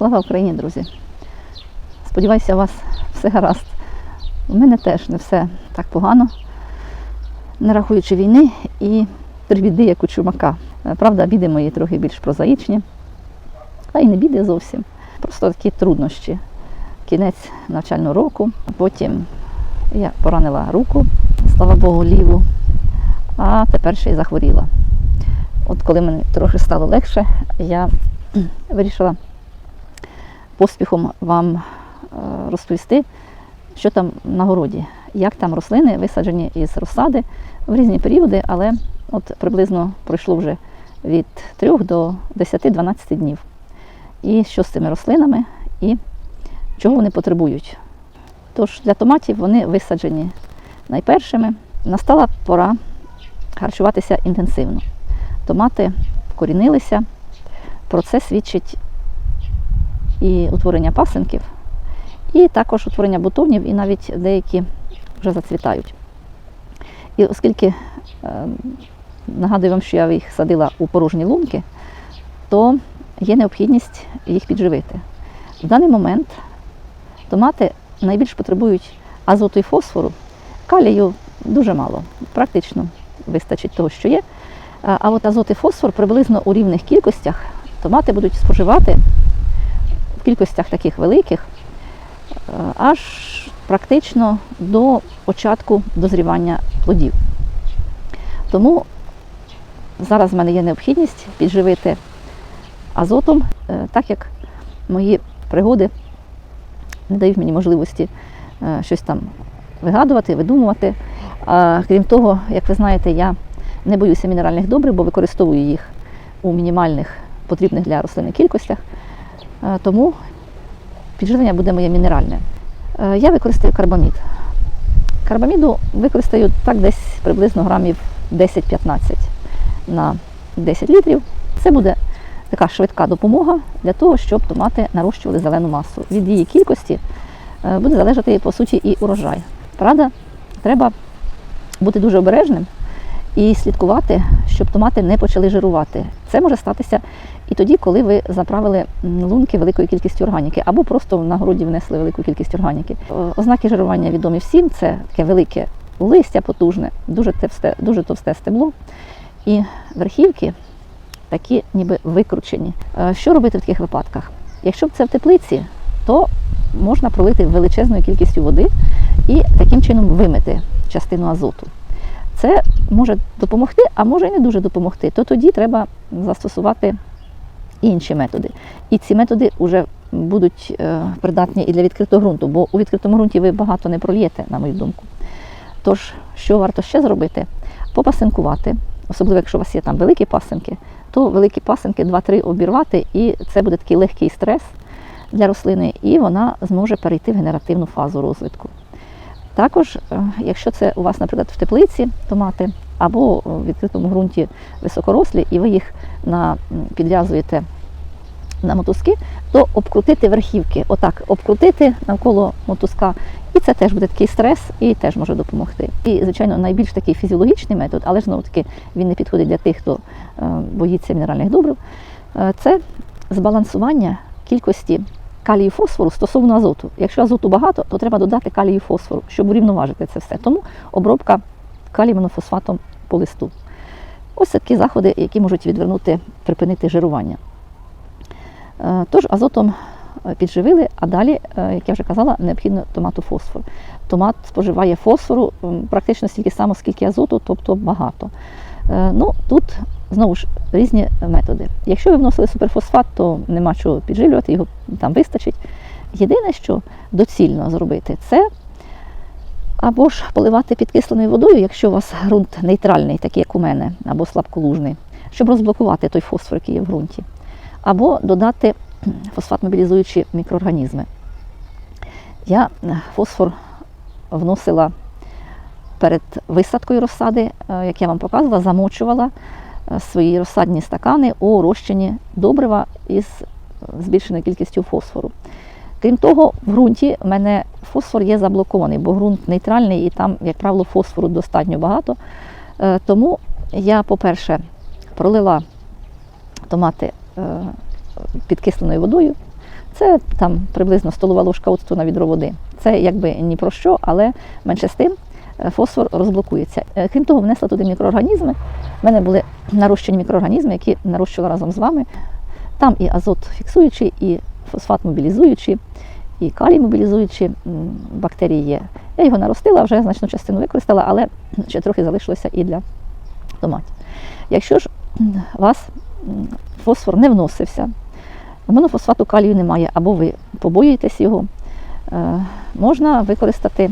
Слава Україні, друзі! Сподіваюся, у вас все гаразд. У мене теж не все так погано, не рахуючи війни і біди, як у чумака. Е, Правда, біди мої трохи більш прозаїчні, а й не біди зовсім. Просто такі труднощі. Кінець навчального року, потім я поранила руку, слава Богу, ліву, а тепер ще й захворіла. От коли мені трохи стало легше, я вирішила поспіхом вам е, розповісти, що там на городі, як там рослини висаджені із розсади в різні періоди, але от приблизно пройшло вже від 3 до 10-12 днів. І що з цими рослинами, і чого вони потребують. Тож для томатів вони висаджені найпершими. Настала пора харчуватися інтенсивно. Томати вкорінилися, про це свідчить і утворення пасинків, і також утворення бутонів, і навіть деякі вже зацвітають. І оскільки е, нагадую вам, що я їх садила у порожні лунки, то є необхідність їх підживити. В даний момент томати найбільш потребують азоту і фосфору, калію дуже мало, практично вистачить того, що є. А от азот і фосфор приблизно у рівних кількостях томати будуть споживати в кількостях таких великих, е, аж практично до початку дозрівання плодів. Тому зараз в мене є необхідність підживити азотом, е, так як мої пригоди не дають мені можливості е, щось там вигадувати, видумувати. А, крім того, як ви знаєте, я не боюся мінеральних добрив, бо використовую їх у мінімальних потрібних для рослини кількостях. Е, Тому підживлення буде моє мінеральне. Е, Я використаю карбамід. Карбаміду використаю так десь приблизно грамів 10-15 на 10 літрів. Це буде така швидка допомога для того, щоб томати нарощували зелену масу. Від її кількості е, буде залежати по суті і урожай. Правда, треба бути дуже обережним і слідкувати, щоб томати не почали жирувати. Це може статися і тоді, коли ви заправили лунки великою кількістю органіки, або просто на городі внесли велику кількість органіки. Е, Ознаки жирування відомі всім. Це таке велике листя потужне, дуже товсте, дуже товсте стебло. І верхівки такі ніби викручені. Е, Що робити в таких випадках? Якщо це в теплиці, то можна пролити величезною кількістю води і таким чином вимити частину азоту. Це може допомогти, а може і не дуже допомогти. То тоді треба застосувати інші методи. І ці методи вже будуть е, придатні і для відкритого ґрунту, бо у відкритому ґрунті ви багато не прольєте, на мою думку. Тож, що варто ще зробити? Попасинкувати, особливо якщо у вас є там великі пасинки, то великі пасинки 2-3 обірвати, і це буде такий легкий стрес для рослини, і вона зможе перейти в генеративну фазу розвитку. Також, е, якщо це у вас, наприклад, в теплиці томати або в відкритому ґрунті високорослі, і ви їх на, підв'язуєте на мотузки, то обкрутити верхівки, отак обкрутити навколо мотузка, і це теж буде такий стрес і теж може допомогти. І, звичайно, найбільш такий фізіологічний метод, але знову таки він не підходить для тих, хто е, боїться мінеральних добрив. е, Це збалансування кількості калію фосфору стосовно азоту. Якщо азоту багато, то треба додати калію фосфору, щоб урівноважити це все. Тому обробка калієм-монофосфатом по листу. Ось такі заходи, які можуть відвернути, припинити жирування. Е, Тож азотом е, підживили, а далі, е, як я вже казала, необхідно томату фосфор. Томат споживає фосфору практично стільки само, скільки азоту, тобто багато. Е, Ну, тут знову ж різні методи. Якщо ви вносили суперфосфат, то нема чого підживлювати, його там вистачить. Єдине, що доцільно зробити, це або ж поливати підкисленою водою, якщо у вас ґрунт нейтральний, такий як у мене, або слабколужний, щоб розблокувати той фосфор, який є в ґрунті, або додати фосфат-мобілізуючі мікроорганізми. Я фосфор вносила перед висадкою розсади, е, як я вам показувала, замочувала е, свої розсадні стакани у розчині добрива із збільшеною кількістю фосфору. Крім того, в ґрунті в мене фосфор є заблокований, бо ґрунт нейтральний і там, як правило, фосфору достатньо багато. Е, Тому я, по-перше, пролила томати е, підкисленою водою, Це там приблизно столова ложка оцту на відро води. Це якби ні про що, але менше з тим е, фосфор розблокується. Е, Крім того, внесла туди мікроорганізми. У мене були нарощені мікроорганізми, які нарощувала разом з вами. Там і азот фіксуючий, і фосфат мобілізуючий, і калій мобілізуючий бактерії є. Я його наростила, вже значну частину використала, але ще трохи залишилося і для томатів. Якщо ж у вас фосфор не вносився, монофосфату калію немає, або ви побоюєтесь його, е, можна використати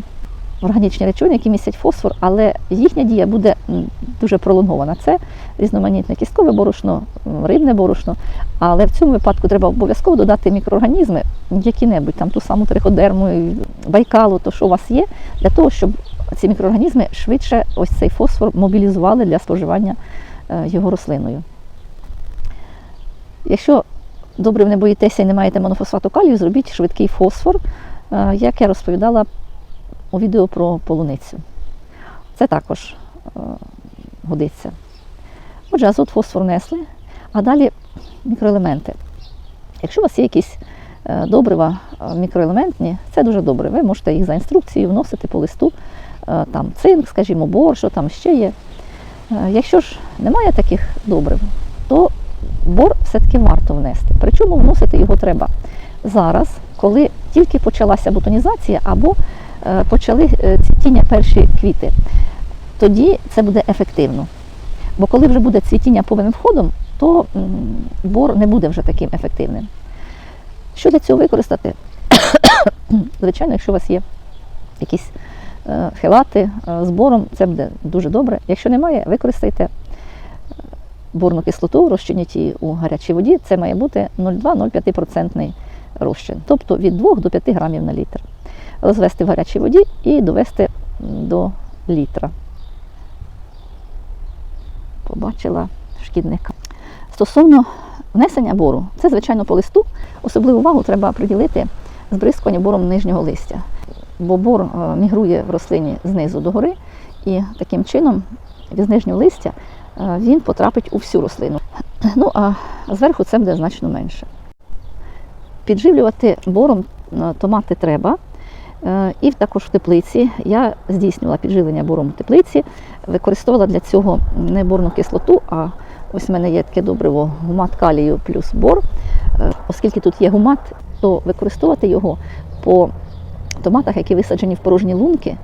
органічні речовини, які містять фосфор, але їхня дія буде дуже пролонгована. Це різноманітне кісткове борошно, рибне борошно. Але в цьому випадку треба обов'язково додати мікроорганізми, які-небудь, там ту саму триходерму, байкалу, то що у вас є, для того, щоб ці мікроорганізми швидше ось цей фосфор мобілізували для споживання е, його рослиною. Якщо добре не боїтеся і не маєте монофосфату калію, зробіть швидкий фосфор, е, як я розповідала у відео про полуницю. Це також е, годиться. Отже, азот фосфор несли, а далі мікроелементи. Якщо у вас є якісь е, добрива е, мікроелементні, це дуже добре. Ви можете їх за інструкцією вносити по листу, там цинк, скажімо, бор, що там ще є. Якщо ж немає таких добрив, то бор все-таки варто внести. Причому вносити його треба зараз, коли тільки почалася бутонізація або почали е, цвітіння перші квіти. Тоді це буде ефективно. Бо коли вже буде цвітіння повним входом, то бор не буде вже таким ефективним. Що для цього використати? Звичайно, якщо у вас є якісь е, хелати е, з бором, це буде дуже добре. Якщо немає, використайте е, борну кислоту, розчиніть її у гарячій воді. Це має бути 0,2-0,5% розчин, тобто від 2 до 5 грамів на літр. Розвести в гарячій воді і довести до літра. Побачила шкідника. Стосовно внесення бору, це, звичайно, по листу. Особливу увагу треба приділити збризкуванню бором нижнього листя. Бо бор е, мігрує в рослині знизу до гори, і таким чином з нижнього листя е, він потрапить у всю рослину. Ну а зверху це буде значно менше. Підживлювати бором е, томати треба. Е, І також в теплиці я здійснювала підживлення бором у теплиці, використовувала для цього не борну кислоту, а ось в мене є таке добриво гумат калію плюс бор. Е, Оскільки тут є гумат, то використовувати його по томатах, які висаджені в порожні лунки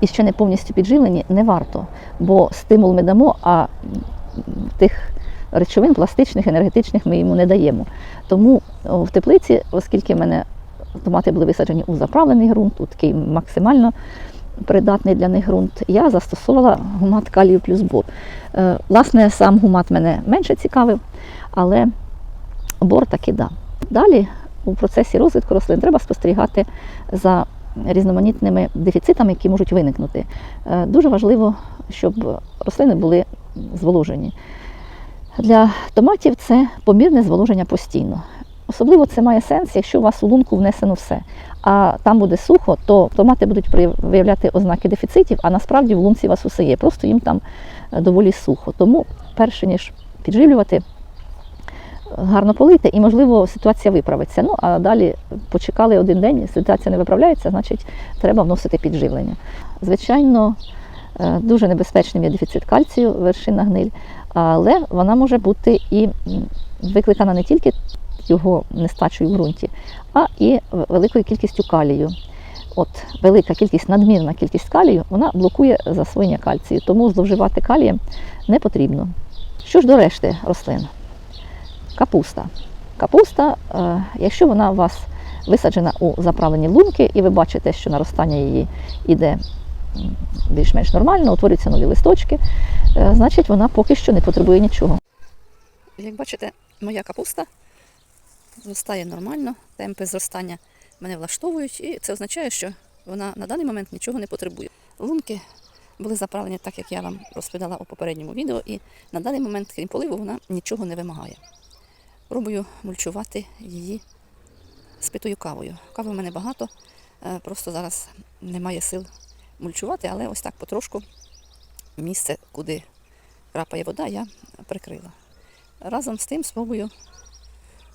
і ще не повністю підживлені, не варто, бо стимул ми дамо, а тих речовин пластичних, енергетичних ми йому не даємо. Тому в теплиці, оскільки в мене томати були висаджені у заправлений ґрунт, у такий максимально придатний для них ґрунт, я застосовувала гумат калію плюс бор. Е, Власне, сам гумат мене менше цікавив, але бор таки да. Далі у процесі розвитку рослин треба спостерігати за різноманітними дефіцитами, які можуть виникнути. Е, Дуже важливо, щоб рослини були зволожені. Для томатів це помірне зволоження постійно. Особливо це має сенс, якщо у вас у лунку внесено все, а там буде сухо, то томати будуть виявляти ознаки дефіцитів, а насправді в лунці у вас усе є. Просто їм там е, доволі сухо. Тому, перше ніж підживлювати, гарно полити, і, можливо, ситуація виправиться. Ну, а далі почекали один день, ситуація не виправляється, значить, треба вносити підживлення. Звичайно, е, дуже небезпечним є дефіцит кальцію, вершина гниль, але вона може бути і викликана не тільки його нестачею в ґрунті, а і великою кількістю калію. От велика кількість, надмірна кількість калію, вона блокує засвоєння кальцію, тому зловживати калієм не потрібно. Що ж до решти рослин? Капуста. Капуста, е, якщо вона у вас висаджена у заправлені лунки, і ви бачите, що наростання її йде більш-менш нормально, утворюються нові листочки, е, значить вона поки що не потребує нічого. Як бачите, моя капуста зростає нормально, темпи зростання мене влаштовують, і це означає, що вона на даний момент нічого не потребує. Лунки були заправлені так, як я вам розповідала у попередньому відео, і на даний момент, крім поливу, вона нічого не вимагає. Пробую мульчувати її спитою кавою. Кави в мене багато, е, просто зараз немає сил мульчувати, але ось так потрошку місце, куди крапає вода, я прикрила. Разом з тим спробую,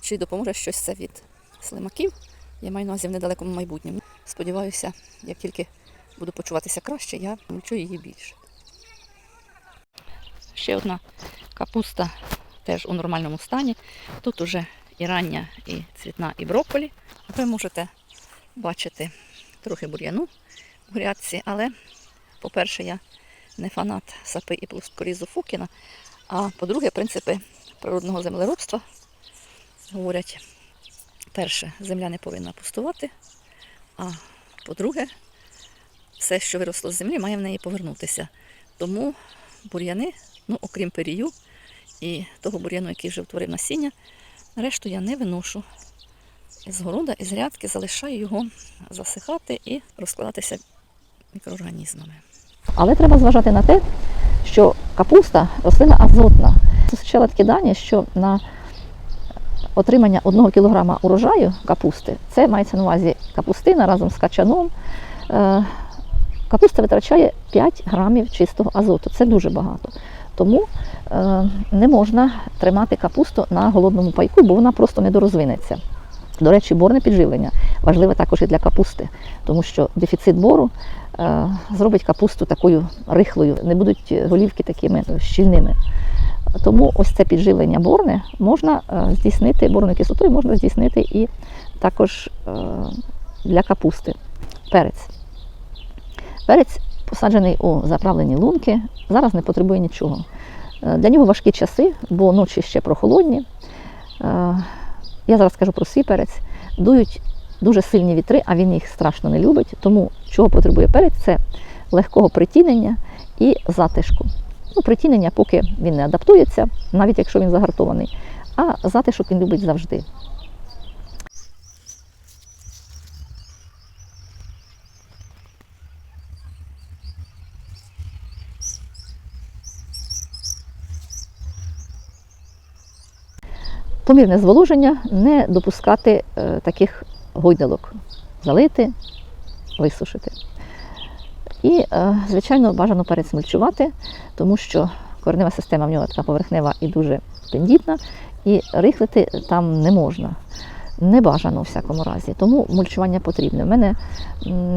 чи допоможе щось це від слимаків. Я маю увазі в недалекому майбутньому. Сподіваюся, як тільки буду почуватися краще, я мульчу її більше. Ще одна капуста теж у нормальному стані. Тут уже і рання, і цвітна, і брокколі. Ви можете бачити трохи бур'яну в грядці, але, по-перше, я не фанат сапи і плоскорізу Фукіна, а по-друге, принципи природного землеробства говорять, перше, земля не повинна пустувати, а по-друге, все, що виросло з землі, має в неї повернутися. Тому бур'яни, ну, окрім перію і того бур'яну, який вже втворив насіння, решту я не виношу з города, із грядки, залишаю його засихати і розкладатися мікроорганізмами. Але треба зважати на те, що капуста рослина азотна. Зустрічала такі дані, що на отримання 1 кг урожаю капусти, це мається на увазі капустина разом з качаном. е, Капуста витрачає 5 грамів чистого азоту. Це дуже багато. Тому е, не можна тримати капусту на голодному пайку, бо вона просто недорозвинеться. До речі, борне підживлення важливе також і для капусти, тому що дефіцит бору е, зробить капусту такою рихлою, не будуть голівки такими щільними. Тому ось це підживлення борне можна е, здійснити, борною кислотою можна здійснити і також е, для капусти. Перець. Перець посаджений у заправлені лунки, зараз не потребує нічого. Е, Для нього важкі часи, бо ночі ще прохолодні. Я зараз скажу про свій перець. Дують дуже сильні вітри, а він їх страшно не любить. Тому чого потребує перець, це легкого притінення і затишку. Ну, притінення, поки він не адаптується, навіть якщо він загартований, а затишок він любить завжди. Помірне зволоження не допускати е, таких гойдалок, залити, висушити. І, е, звичайно, бажано пересмельчувати, тому що коренева система в нього така поверхнева і дуже тендітна, і рихлити там не можна. Не бажано у всякому разі, тому мульчування потрібне. У мене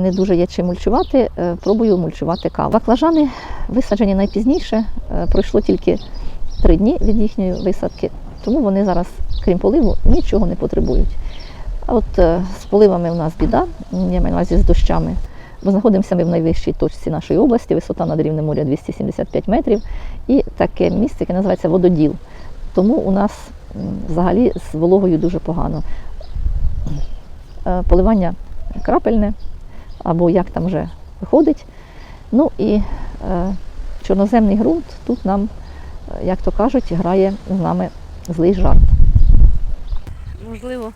не дуже є чим мульчувати, е, пробую мульчувати каву. Баклажани висаджені найпізніше, е, пройшло тільки три дні від їхньої висадки, тому вони зараз, крім поливу, нічого не потребують. А от з поливами у нас біда, я маю на увазі з дощами. Бо знаходимося ми в найвищій точці нашої області, висота над рівнем моря 275 метрів, і таке місце, яке називається вододіл. Тому у нас взагалі з вологою дуже погано. Е, Поливання крапельне, або як там вже виходить. Ну і е, чорноземний ґрунт тут нам, е, як то кажуть, грає з нами злий жарт. Можливо,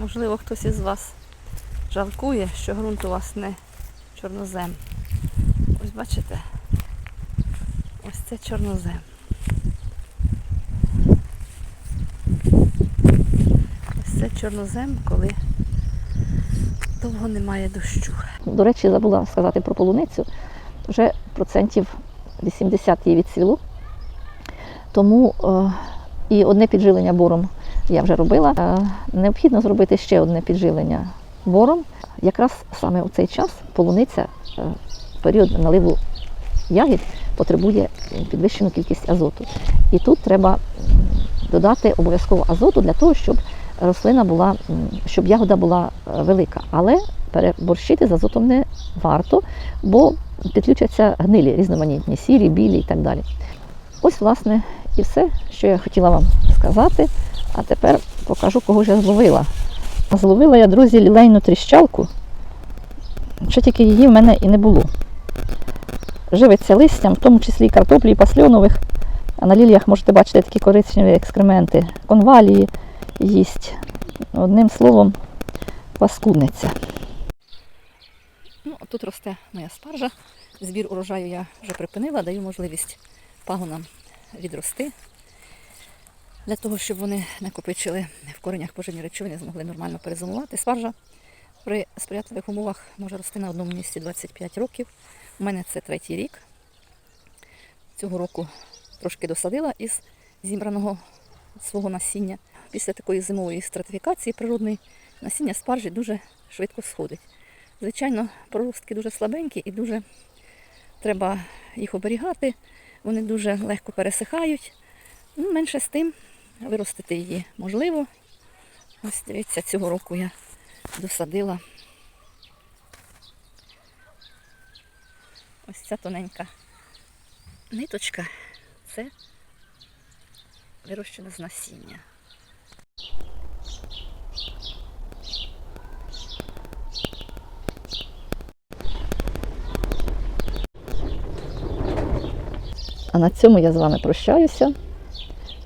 можливо, хтось із вас жалкує, що ґрунт у вас не чорнозем. Ось бачите? Ось це чорнозем. Ось це чорнозем, коли довго немає дощу. До речі, забула сказати про полуницю. Вже процентів 80 її відсвіло. Тому е, і одне підживлення бором я вже робила. Е, необхідно зробити ще одне підживлення бором. Якраз саме у цей час полуниця е, в період наливу ягід потребує підвищену кількість азоту. І тут треба додати обов'язково азоту для того, щоб рослина була, щоб ягода була е, велика. Але переборщити з азотом не варто, бо підключаться гнилі різноманітні, сірі, білі і так далі. Ось, власне, і все, що я хотіла вам сказати. А тепер покажу, кого ж я зловила. Зловила я, друзі, лілейну тріщалку. Що тільки її в мене і не було. Живиться листям, в тому числі і картоплі, і пасльонових. А на ліліях можете бачити такі коричневі екскременти. Конвалії їсть. Одним словом, паскудниця. Ну, тут росте моя спаржа. Збір урожаю я вже припинила, даю можливість пагонам відрости. Для того, щоб вони накопичили в коренях поживні речовини, змогли нормально перезимувати. Спаржа при сприятливих умовах може рости на одному місці 25 років. У мене це третій рік. Цього року трошки досадила із зібраного свого насіння. після такої зимової стратифікації природної насіння спаржі дуже швидко сходить. Звичайно, проростки дуже слабенькі і дуже треба їх оберігати. Вони дуже легко пересихають. Ну, менше з тим виростити її можливо. Ось дивіться, цього року я досадила. Ось ця тоненька ниточка це вирощене з насіння. А на цьому я з вами прощаюся.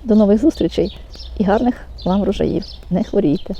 До нових зустрічей і гарних вам врожаїв. Не хворійте.